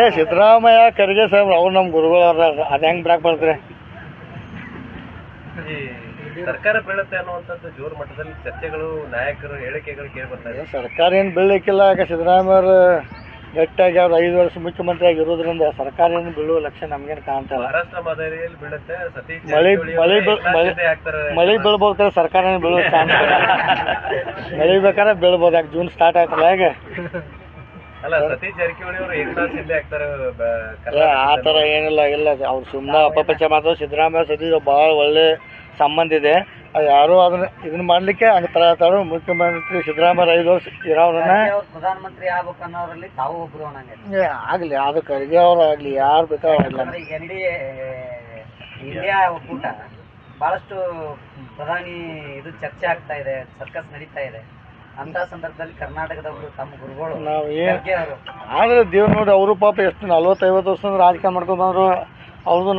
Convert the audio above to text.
ಏ ಸಿದ್ದರಾಮಯ್ಯ ಖರ್ಗೆ ಸಾಹೇಬ್ರು ಅವ್ರು ನಮ್ಮ ಗುರುಗಳು ಅವ್ರ ಅದು ಹೆಂಗೆ ಬ್ರಾಕ್ ಬರ್ತಾರೆ ಸರ್ಕಾರ ಬೀಳುತ್ತೆ ಅನ್ನುವಂಥದ್ದು ಜೋರು ಮಟ್ಟದಲ್ಲಿ ಚರ್ಚೆಗಳು ನಾಯಕರು ಹೇಳಿಕೆಗಳು ಕೇಳಿ ಬರ್ತಾರೆ ಇದೆ. ಸರ್ಕಾರ ಏನು ಬೀಳಲಿಕ್ಕಿಲ್ಲ. ಯಾಕೆ ಸಿದ್ದರಾಮಯ್ಯ ಅವರು ಗಟ್ಟಿಯಾಗಿ ಅವ್ರು ಐದು ವರ್ಷ ಮುಖ್ಯಮಂತ್ರಿ ಆಗಿರೋದ್ರಿಂದ ಸರ್ಕಾರ ಏನು ಬೀಳುವ ಲಕ್ಷ ನಮ್ಗೇನು ಕಾಣ್ತಾ ಇಲ್ಲ. ಮಹಾರಾಷ್ಟ್ರ ಮಾದರಿಯಲ್ಲಿ ಬೀಳುತ್ತೆ. ಸತೀಶ್ ಮಳೆ ಮಳೆ ಮಳೆ ಬೀಳ್ಬೋದು ಸರ್ಕಾರ ಏನು ಬೀಳುವ ಚಾನ್ಸ್ ಮಳೆ ಬೇಕಾದ್ರೆ ಬೀಳ್ಬೋದು. ಯಾಕೆ ಜೂನ್ ಸ್ಟಾರ್ಟ್ ಆಯ್ತಲ್ಲ ಹೇಗೆ? ಆ ಥರ ಏನಿಲ್ಲ ಇಲ್ಲ ಅವ್ರು ಸುಮ್ಮನೆ ಅಪಪಚ ಮಾತ್ರ ಸಿದ್ದರಾಮಯ್ಯ ಸತೀಶ್ ಭಾಳ ಒಳ್ಳೆ ಸಂಬಂಧ ಇದೆ. ಯಾರು ಯಾರೂ ಅದನ್ನ ಇದನ್ನ ಮಾಡ್ಲಿಕ್ಕೆ ಹಂಗೆ ತರ ತರ ಮುಖ್ಯಮಂತ್ರಿ ಸಿದ್ದರಾಮಯ್ಯ ಐದು ವರ್ಷ ಇರೋರನ್ನ ಅವ್ರು ಪ್ರಧಾನಮಂತ್ರಿ ಆಗ್ಬೇಕು ಅನ್ನೋರಲ್ಲಿ ತಾವು ಒಬ್ರು ಆಗ್ಲಿ ಅದು ಖರ್ಗೆ ಅವ್ರು ಆಗಲಿ ಯಾರು ಬೇಕಾದ್ರೂ ಆಗಲಿ. ಎನ್ ಡಿ ಎ ಇಂಡಿಯಾ ಒಕ್ಕೂಟ ಬಹಳಷ್ಟು ಪ್ರಧಾನಿ ಇದು ಚರ್ಚೆ ಆಗ್ತಾ ಇದೆ ಸರ್ಕಸ್ ನಡೀತಾ ಇದೆ. ಅಂತ ಸಂದರ್ಭದಲ್ಲಿ ಕರ್ನಾಟಕದವರು ತಮ್ಮ ಗುರುಗಳು ನಾವು ಏನು ಖರ್ಗೆ ಅವರು. ಆದರೆ ದೇವ್ರು ನೋಡಿ ಅವರು ಪಾಪ ಎಷ್ಟು ನಲ್ವತ್ತೈವತ್ತು ವರ್ಷದಿಂದ ರಾಜಕೀಯ ಮಾಡ್ಕೊಂಡು ಬಂದ್ರು ಅವ್ರದ್ದು